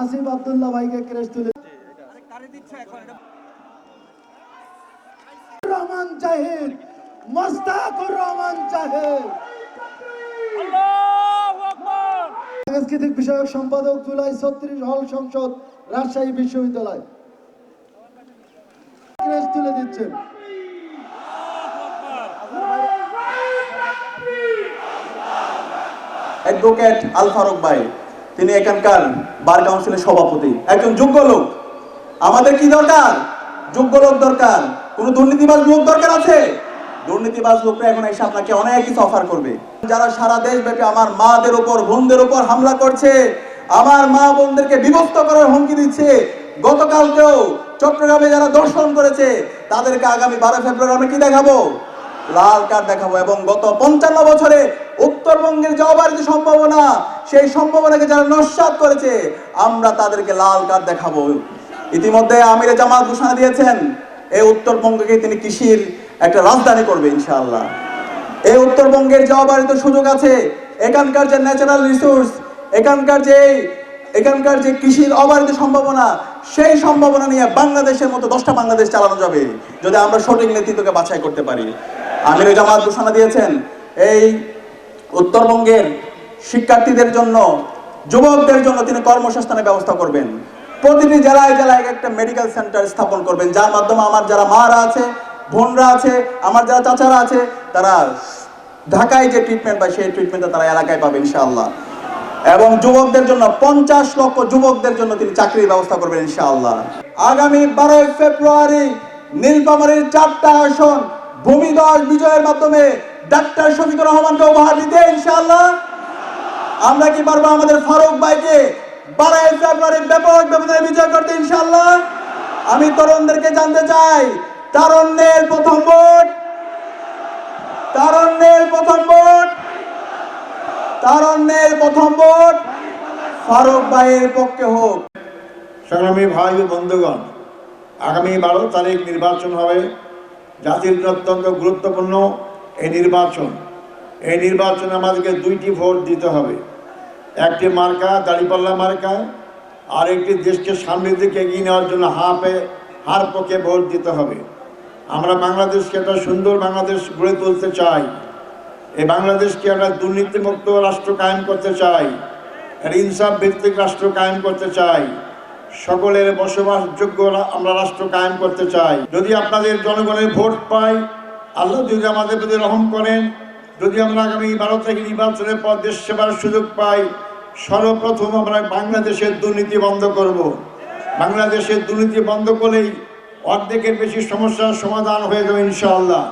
আসিফ আব্দুল্লাহ ভাইকে ক্রেস তুলে রহমান জাহিদ মোস্তাকুর রহমান জাহিদ। সাংস্কৃতিক বিষয়ক সম্পাদক জুলাই ছত্রিশ হল সংসদ রাজশাহী বিশ্ববিদ্যালয়। ক্রেস তুলে দিচ্ছেন। অ্যাডভোকেট আল ফারুক ভাই। তিনি এখানকার বার কাউন্সিলের সভাপতি, একজন যোগ্য লোক। আমাদের কি দরকার? যোগ্য লোক দরকার। কোন দুর্নীতিবাজ লোক দরকার আছে? দুর্নীতিবাজ লোকরা এখন এসে আপনাকে অনেক কিছু অফার করবে। যারা সারা দেশব্যাপী আমার মাদের উপর, বোনদের উপর হামলা করছে, আমার মা বোনদেরকে বিভক্ত করার হুমকি দিচ্ছে, গতকালকেও চট্টগ্রামে যারা দর্শন করেছে, তাদেরকে আগামী বারো ফেব্রুয়ারি আমরা কি দেখাবো? লাল কার্ড দেখাবো এবং গত পঞ্চান্ন বছরে উত্তরবঙ্গের যে সম্ভাবনা, সেই সম্ভাবনাকে যারা নস্বাত করেছে, আমরা তাদেরকে লাল কার্ড দেখাবো। ইতিমধ্যে আমিরে জামাত ঘোষণা দিয়েছেন, এই উত্তরবঙ্গকে তিনি কৃষির একটা রাজধানী করবে, ইনশাআল্লাহ। এই উত্তরবঙ্গের যে অবারিত সুযোগ আছে, এখানকার যে ন্যাচারাল রিসোর্স এখানকার যে এখানকার যে কৃষির অবারিত সম্ভাবনা, সেই সম্ভাবনা নিয়ে বাংলাদেশের মতো দশটা বাংলাদেশ চালানো যাবে, যদি আমরা সঠিক নেতৃত্বকে বাছাই করতে পারি। আমির জামাত ঘোষণা দিয়েছেন, এই উত্তরবঙ্গের শিক্ষার্থীদের জন্য, যুবকদের জন্য তিনি কর্মসংস্থানের ব্যবস্থা করবেন। প্রতিটি জেলায় জেলায় একটা মেডিকেল সেন্টার স্থাপন করবেন, যার মাধ্যমে আমার যারা মারা আছে, বোনরা আছে, আমার যারা চাচারা আছে, তারা ঢাকায় যে ট্রিটমেন্ট পায় সেই ট্রিটমেন্টটা তারা এলাকায় পাবে, ইনশাআল্লাহ। এবং যুবকদের জন্য, পঞ্চাশ লক্ষ যুবকদের জন্য তিনি চাকরির ব্যবস্থা করবেন, ইনশাআল্লাহ। আগামী বারোই ফেব্রুয়ারি নীলফামারীর চারটা আসন ভূমিদশ বিজয়ের মাধ্যমে ডাক্তার শফিকুর রহমানকে উপহার দিতে, ইনশাআল্লাহ। আমরা কি পারব আমাদের ফারুক ভাইকে ফেব্রুয়ারি ব্যাপক ব্যবধানে বিজয় করতে, ইনশাআল্লাহ? আমি তরুণদেরকে জানতে চাই, তারণ্যের প্রথম ভোট। তারণ্যের প্রথম ভোট। তারণ্যের প্রথম ভোট ফারুক ভাইয়ের পক্ষে হোক। সংগ্রামী ভাই ও বন্ধুগণ, আগামী বারো তারিখ নির্বাচন হবে। জাতির অত্যন্ত গুরুত্বপূর্ণ এই নির্বাচন এই নির্বাচনে আমাদেরকে দুইটি ভোট দিতে হবে। একটি মার্কা, দাড়িপাল্লা মার্কা, আর একটি দেশকে সামনের দিকে এগিয়ে নেওয়ার জন্য হাফে, হার পক্ষে ভোট দিতে হবে। আমরা বাংলাদেশকে একটা সুন্দর বাংলাদেশ গড়ে তুলতে চাই। এই বাংলাদেশকে একটা দুর্নীতিমুক্ত রাষ্ট্র কায়েম করতে চাই। একটা ইনসাফ ভিত্তিক রাষ্ট্র কায়েম করতে চাই। সকলের বসবাসযোগ্য আমরা রাষ্ট্র কায়েম করতে চাই। যদি আপনাদের জনগণের ভোট পাই আল্লাহ যদি আমাদের প্রতি রহম করেন, যদি আমরা আগামী বারো তারিখ নির্বাচনের পর দেশ সেবার সুযোগ পাই, সর্বপ্রথম আমরা বাংলাদেশের দুর্নীতি বন্ধ করব। বাংলাদেশের দুর্নীতি বন্ধ করলেই অর্ধেকের বেশি সমস্যার সমাধান হয়ে যাবে ইনশাআল্লাহ